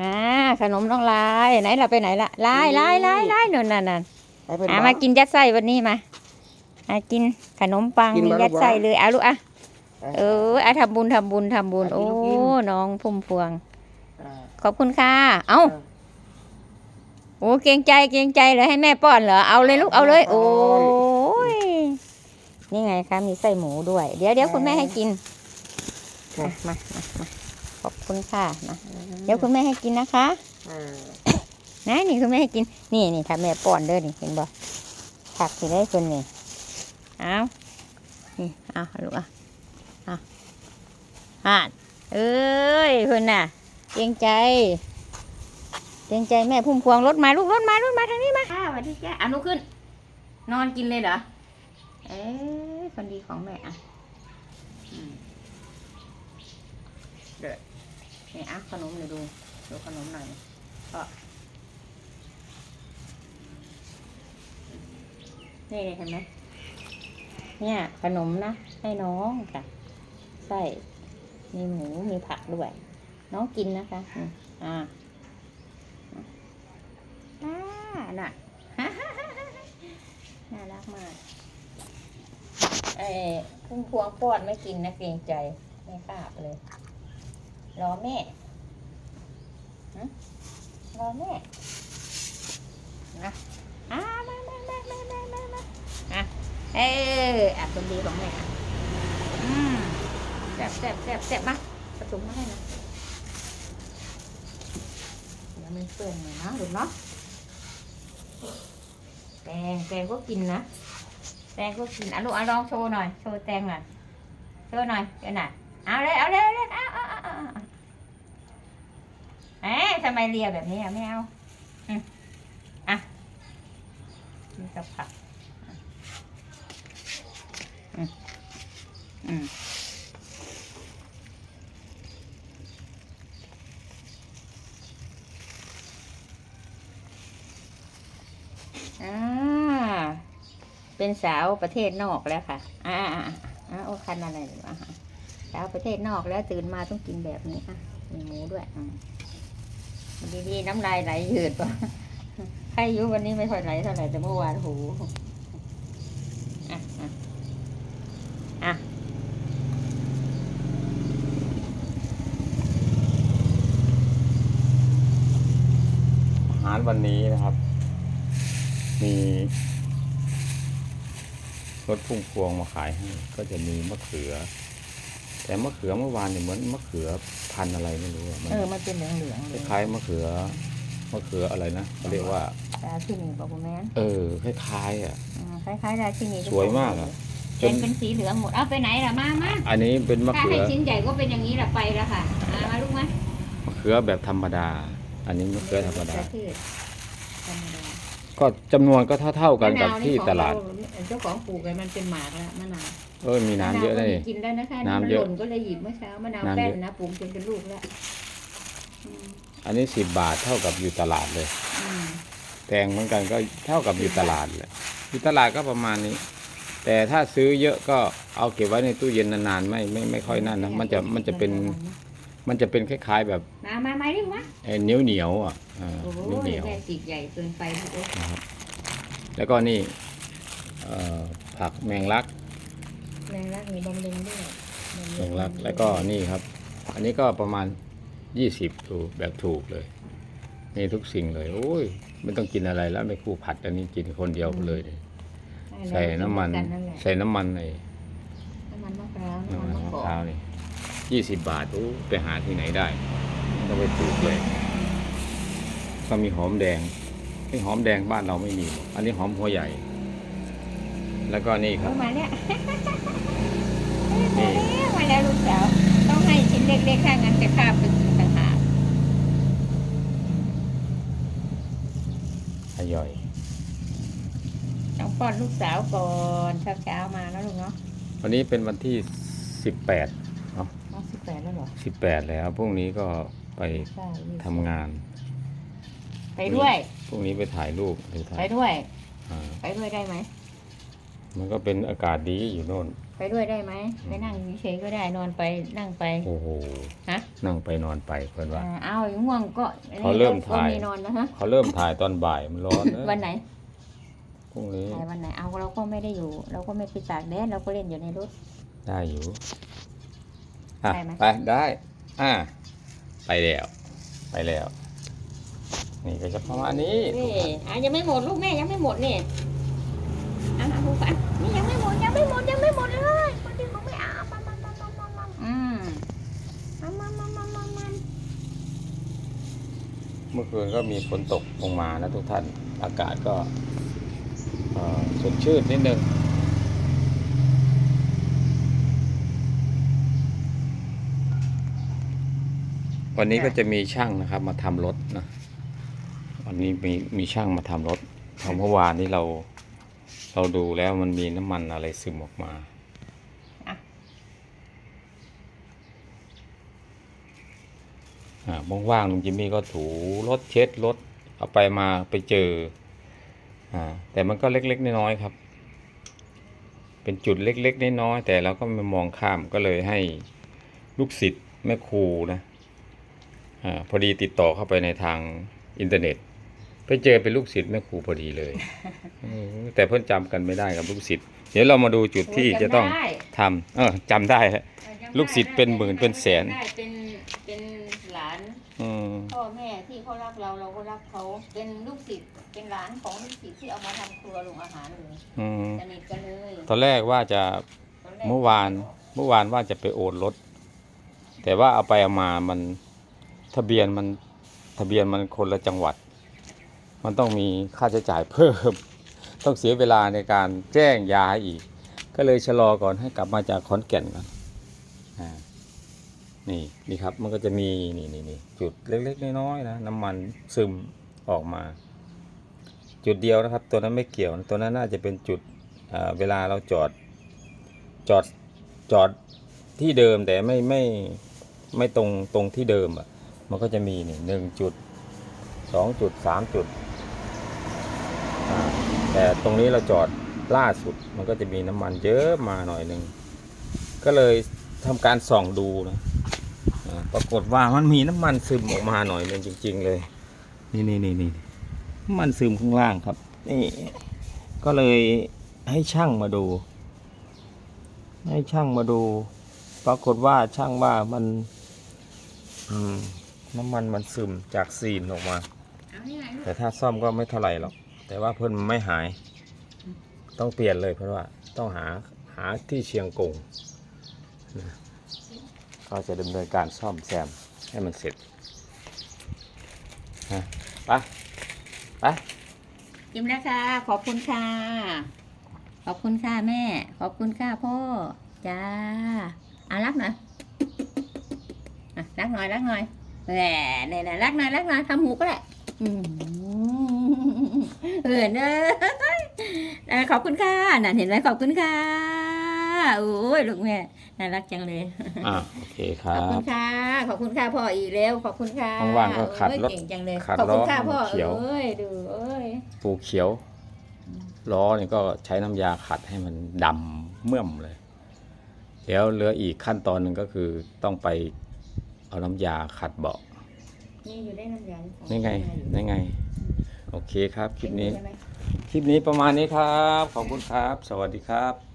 อ่าขนมน้องลายไหนเราไปไหนละลายลายลายลายนั่นนั่นนั่นให้เพิ่นอ่าบอกมากินยัดไส้วันนี้มาอ่ากินขนมปังกินมีมายัดไส้ลูกวะเลยเอาลูกอะอะเอออะทำบุญทำบุญทำบุญอะกินโอ้ลูกกินน้องพุ่มพวง อ่าขอบคุณค่ะเอ้าอะโอ้เกรงใจเกรงใจเลยให้แม่ป้อนเหรอเอาเลยลูกเอาเลย โอ้ยนี่ไงคะมีไส้หมูด้วย เดี๋ยวเดี๋ยวคุณแม่ให้กินอะมามามา ขอบคุณค่ะมาเดี๋ยวคุณแม่ให้กินนะคะอ่านะนี่คุณแม่ให้กิน นี่นี่ค่ะแม่ป้อนเด้อนี่เห็นบ่ผักสิได้คนนี่เอานี่เอาลูกอะเอาอ่าเอ้ยเพิ่นน่ะเกรงใจเกรงใจแม่พุ่มพวงรถมาลูกรถมารถมาทางนี้มาค่ะสวัสดีจ้าอะหนูขึ้น นอนกินเลยเหรอเอ้ยคนดีของแม่อะอืมเด็ด นี่อะขนมเดี๋ยวดู ดูขนมหน่อยก็นี่เห็นไหมเนี่ย ขนมนะ ให้น้องค่ะไส้มีหมูมีผักด้วย น้องกินนะคะ อ่าอ่าน่ะน่ารักมากไอ้พุ่งพวงป้อนไม่กินนะเกรงใจ ไม่กล้าเลย รอแม่รอแม่นะอ่ามามามามามามามาอะเอออะคนดีของแม่อืมแซ่บแซ่บแซ่บแซ่บมาผสมมาให้นะเดี๋ยวมันเปื้อนหน่อยนะลูเนาะแตงแตงก็กินนะแตงก็กินอะลูกอะลองโชว์หน่อยโชว์แตงหน่อยโชว์หน่อยเดี๋ยวหน่อยเอาเลยเอาเลยเอาเลยเอาเอาเอาเอาเอา เอ๊ะทำไมเลียแบบนี้อะไม่เอาอะนี่กับผักอืมอืมอ่าเป็นสาวประเทศนอกแล้วค่ะอ่าอ่าอ่าโอ้คันอะไรหรือวะสาวประเทศนอกแล้วตื่นมาต้องกินแบบนี้อะมีหมูด้วยอืม ดีๆน้ำลายไหลยืดปะใครอยุวันนี้ไม่ค่อยไหลเท่าไหร่แต่เมื่อวานโหอะอะอะอาหารวันนี้นะครับ มีรถพุ่งพวงมาขายให้ ก็จะมีมะเขือ แต่มะเขือเมื่อวานเนี่ยเหมือนมะเขือพันธุ์อะไรไม่รู้อะมันเออ มันเป็นเหลืองเหลืองๆคเลยล้ายๆมะเขือมะเขืออะไรนะเขาเรียกว่า ราชินีบอกคุณแม่นเออคล้ายๆอะ อืมคล้ายๆราชินีสวยมากอะ จเป็นนเป็นสีเหลืองหมด เอาไปไหนล่ะมามาอันนี้เป็นมะถ้าเขืให้อชิ้นใหญ่ก็เป็นอย่างนี้แหละไปแล้วค่ะมามาลูกมามะเขือแบบธรรมดา อันนี้มะเขือธรรมดาะเขือธรรมดา ก็จำนวนก็เท่าๆกันกับมะาวที่ของตลาดเรเจ้าของปลูกกันมันเป็นหมากแล้วมะนาว เออมีน้ำเยอะมนะนาวก็นี่มีกินได้นะคะน้ำมันเยอะหล่นก็เลยหยิบเมื่อเช้ามะนาวน้ำแป้เยนอะนะปลูกจนเป็นลูกแล้วอืมอันนี้สิบบาทเท่ากับอยู่ตลาดเลยอืมแตงเหมือนกันก็เท่ากับอยู่ตลาดเลยอยู่ตลาดก็ประมาณนี้ แต่ถ้าซื้อเยอะก็เอาเก็บไว้ในตู้เย็นนานๆไม่ไม่ไม่ค่อยนั่นนะมันจะมันจะเป็นมันจะเป็นคล้ายๆแบบมามามาดิมาเหนียวเหนียวๆอะอ่าโอ้โหเหนียวเหนียวแม่จิกใหญ่เกินไปลูกเอ้ยๆนะครับแล้วก็นี่เอ่อผักแมงลัก แรงรักมีบำรุงด้วยแมงลักแล้วก็นี่ครับ อันนี้ก็ประมาณยี่สิบถูกแบบถูกเลยนี่ทุกสิ่งเลย โอ้ยไม่ต้องกินอะไรแล้วไม่คู่ผัดอันนี้กินคนเดียวเลยใส่น้ำมันกันั่นแหละใส่น้ำมันในน้ำมันมะพร้าวน้ำน้ำมัมันนมะมะกอกพร้าวนี่ยี่สิบบาทโอ้ไปหาที่ไหนได้ต้องไปปลูกเลยก็มีหอมแดงนี่หอมแดงบ้านเราไม่มี อันนี้หอมหัวใหญ่ แล้วก็นี่ครัเอาบมาเนี่ย นี่มาแล้วลูกสาว ต้องให้ชิ้นเล็กๆถ้างั้นจะข้ามไปกินต่างหากอร่อยต้องป้อนลูกสาวก่อนเช้าๆมาแล้วลูกเนาะวันนี้เป็นวันที่สิบแปดอ๋อสิบแปดแล้วเหรอสิบแปดแล้วพรุ่งนี้ก็ไปใช่ยี่สิบทำงาน ไปด้วยพรุ่งนี้ไปถ่ายรูปหรือถ่าไปยด้วยอ่าไปด้วยได้ไหม มันก็เป็นอากาศดีอยู่โน่น ไปด้วยได้ไหมไปนั่งเฉยๆก็ได้นอนไปนั่งไป โอ้โหฮะ นั่งไปนอนไปเพื่อนว่าอ่าเอาอย่างง่วงก็เขาเริ่มถ่ายก็มีนอนนะฮะเขาเริ่มถ่ายตอนบ่ายมันร้อนเอ้ยวันไหนพรุ่งนี้ถ่ายวันไหน เอาเราก็ไม่ได้อยู่ เราก็ไม่ไปตากแดดเราก็เล่นอยู่ในรถ ได้อยู่อะได้ไหมไปได้ อ่า ไปแล้ว ไปแล้ว นี่ก็จะประมาณนี้นี่อะยังไม่หมดลูกแม่ยังไม่หมดนี่อ่ะอะลูกอะนี่ยังไม่หมดยังไม่หมดยังไม่หมดเลยคนที่เขาไม่เอามามามามามามาอืมมามามามามามาเมื่อคืนก็มีฝนตกลงมานะทุกท่าน อากาศก็เอ่อสดชื่นนิดนึงวันนี้ก็จะมีช่างนะครับ มาทำรถนะวันนี้มีมีช่างมาทำรถเพราะเมื่อวานนี้เรา เราดูแล้วมันมีน้ำมันอะไรซึมออกมาอะอ่าว่างๆลุงจิมมี่ก็ถูรถเช็ดรถเอาไปมาไปเจออ่าแต่มันก็เล็ก ๆ น้อยๆครับ เป็นจุดเล็ก ๆ น้อยๆแต่เราก็ไม่มองข้ามก็เลยให้ลูกศิษย์แม่ครูนะอาพอดีติดต่อเข้าไปในทางอินเทอร์เน็ต ไปเจอเป็นลูกศิษย์แม่ครูพอดีเลยเออแต่เพิ่นจำกันไม่ได้กับลูกศิษย์เดี๋ยวเรามาดูจุดที่จะต้องโยจำได้ทำเออจำได้ฮะจำได้ลูกศิษย์เป็นหมื่นเป็นแสนได้เป็นเป็นหลานอืมพ่อแม่ที่เขารักเราเราก็รักเขาเป็นลูกศิษย์เป็นหลานของลูกศิษย์ที่เอามาทำครัวโรงอาหารเลยอืมสนิทกันเลยตอนแรกว่าจะตนแรกเมื่อวานเมื่อวานว่าจะไปโอนรถ แต่ว่าเอาไปเอามามันทะเบียนมันทะเบียนมันคนละจังหวัด มันต้องมีค่าใช้จ่ายเพิ่ม ต้องเสียเวลาในการแจ้งยาอีก ก็เลยชะลอก่อนให้กลับมาจากขอนแก่นก่อนนี่นี่ครับมันก็จะมีนี่นี่นี่จุดเล็กๆน้อยๆนะน้ำมันซึมออกมา จุดเดียวนะครับ ตัวนั้นไม่เกี่ยวนะตัวนั้นน่าจะเป็นจุดเวลาเราจอดจอดจอดที่เดิมแต่ไม่ไม่ไม่ตรงตรงที่เดิมอะมันก็จะมีนี่หนึ่งจุดสองจุดสามจุด แต่ตรงนี้เราจอดล่าสุดมันก็จะมีน้ำมันเยอะมาหน่อยหนึ่งก็เลยทำการส่องดูนะอ่าปรากฏว่ามันมีน้ำมันซึมออกมาหน่อยหนึงจริง ๆ เลย นี่นี่นี่นี่น้ำมันซึมข้างล่างครับนี่ก็เลยให้ช่างมาดู ให้ช่างมาดู ปรากฏว่าช่างว่ามันอืมน้ำมันมันซึมจากซีนออกมาเอาให้ไหนลูกแต่ถ้าซ่อมก็ไม่เท่าไหร่หรอก แต่ว่าเพิ่อนไม่หาย ต้องเปลี่ยนเลยเพราะว่าต้องหาหาที่เชียงกงนะก็จะดำเนินการซ่อมแซมให้มันเสร็จนะไปไปยิ้มแล้วค่ะขอบคุณค่ะ ขอบคุณค่ะแม่ ขอบคุณค่ะพ่อ จ้าอะรักหน่อยอะรักหน่อยรักหน่อยแหมเนี่ยนรักหน่อยรักหน่อยทำหูก็ได้อืม เออเนอะเออขอบคุณค่ะนั่นเห็นไหมขอบคุณค่ะโอ้ยลูกแม่น่ารักจังเลยอะโอเคคขรัอบคุบณค่ะ ขอบคุณค่ะพ่ออีกแล้ว ขอบคุณค่ะว่างๆก็ขัดโอ้ยรถเก่งจังเลย ขัดขอบคุณค่ะล้อพ่อเขียว เอ้ยดูเอ้ยปูเขียวล้อนี่ก็ใช้น้ำยาขัดให้มันดำเมื่อมเลยเดี๋ยวเหลืออีกขั้นตอนหนึ่งก็คือต้องไปเอาน้ำยาขัดเบาะนี่อยู่ได้น้ำยาหรือเปล่านี่ไงนี่ไง โอเคครับคลิปนี้ใช่ไหมคลิปนี้ประมาณนี้ครับ ขอบคุณครับ สวัสดีครับ